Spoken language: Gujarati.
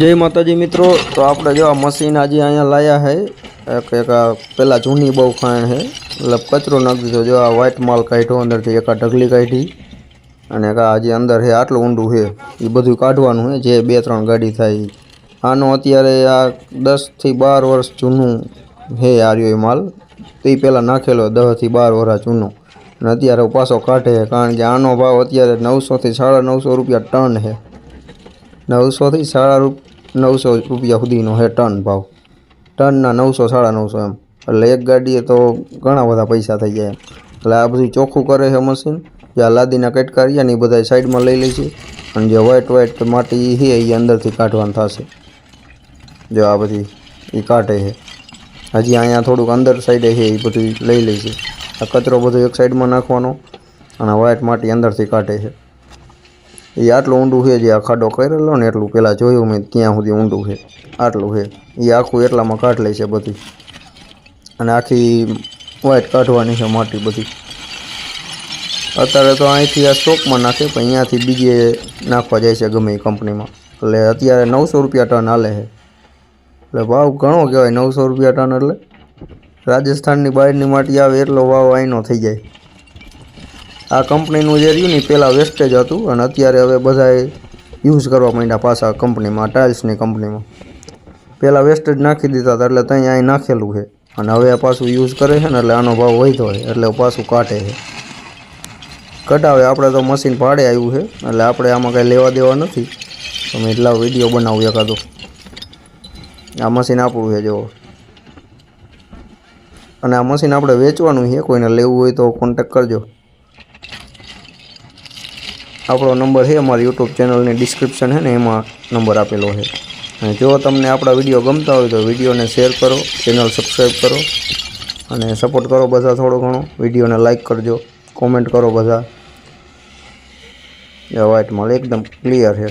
જય માતાજી મિત્રો, તો આપણે જો આ મશીન આજે અહીંયા લાયા છે, એક એક આ પેલા જૂની બહુ ખાણ છે એટલે કચરો નાખી દીધો, જો આ વ્હાઈટ માલ કાઢ્યો અંદરથી, એક આ ઢગલી કાઢી, અને એક આ હજી અંદર છે, આટલું ઊંડું છે, એ બધું કાઢવાનું છે, જે બે ત્રણ ગાડી થાય ઈ. આનો અત્યારે આ દસથી બાર વર્ષ જૂનું છે આ રહ્યો એ માલ, તો એ પહેલાં નાખેલો દસથી બાર વર્ષ જૂનો અને અત્યારે પાછો કાઢે છે, કારણ કે આનો ભાવ અત્યારે નવસોથી સાડા નવસો રૂપિયા ટન છે નવસોથી સાડા રૂપ નવસો રૂપિયા સુધીનો છે ટન ભાવ. ટનના નવસો, સાડા નવસો એમ. એટલે એક ગાડીએ તો ઘણા બધા પૈસા થઈ જાય એટલે આ બધું ચોખ્ખું કરે છે મશીન. જે આ લાદીના કટકા રહ્યા ને એ બધા સાઈડમાં લઈ લે અને જે વ્હાઈટ વ્હાઈટ માટી છે એ અંદરથી કાઢવાનું થશે. જો આ બધી એ કાઢે છે. હજી અહીંયા થોડુંક અંદર સાઈડે છે એ બધું લઈ લે આ કચરો બધો એક સાઈડમાં નાખવાનો અને વ્હાઈટ માટી અંદરથી કાઢે છે. એ આટલું ઊંડું છે જે આ ખાડો કરેલો ને એટલું પહેલાં જોયું મેં, ત્યાં સુધી ઊંડું છે, આટલું છે. એ આખું એટલામાં કાઢ લે છે બધી. અને આખી વાઇટ કાઢવાની છે માટી બધી. અત્યારે તો અહીંથી આ સ્ટોકમાં નાખે, પણ અહીંયાથી બીજે નાખવા જાય છે ગમે એ કંપનીમાં. એટલે અત્યારે નવસો રૂપિયા ટન હાલે છે. એટલે ભાવ ઘણો કહેવાય, નવસો રૂપિયા ટન એટલે. રાજસ્થાનની બહારની માટી આવે એટલો ભાવ અહીંનો થઈ જાય. આ કંપનીનું જે રહ્યું ને પહેલાં વેસ્ટેજ હતું અને અત્યારે હવે બધાએ યુઝ કરવા માંડ્યા પાછા કંપનીમાં ટાઇલ્સની કંપનીમાં. પહેલાં વેસ્ટેજ નાખી દીધા હતા એટલે ત્યાં અહીં નાખેલું છે. અને હવે પાછું યુઝ કરે છે ને એટલે આનો ભાવ વધ્યો હોય એટલે પાછું કાઢે છે. કઢાવે, આપણે તો મશીન ભાડે આવ્યું છે, એટલે આપણે આમાં કાંઈ લેવા દેવા નથી. તમે એટલા વીડિયો બનાવું એકાદો. આ મશીન આપણું છે જો અને આ મશીન આપણે વેચવાનું છે, કોઈને લેવું હોય તો કોન્ટેક કરજો. આપણો નંબર છે, અમારી યુટ્યુબ ચેનલની ડિસ્ક્રિપ્શન છે ને એમાં નંબર આપેલો છે. અને જો તમને આપણા વીડિયો ગમતા હોય તો વિડીયોને શેર કરો, ચેનલ સબસ્ક્રાઈબ કરો અને સપોર્ટ કરો બધા થોડો ઘણો. વિડીયોને લાઇક કરજો કોમેન્ટ કરો બધા. વાઇટ મળે એકદમ ક્લિયર છે.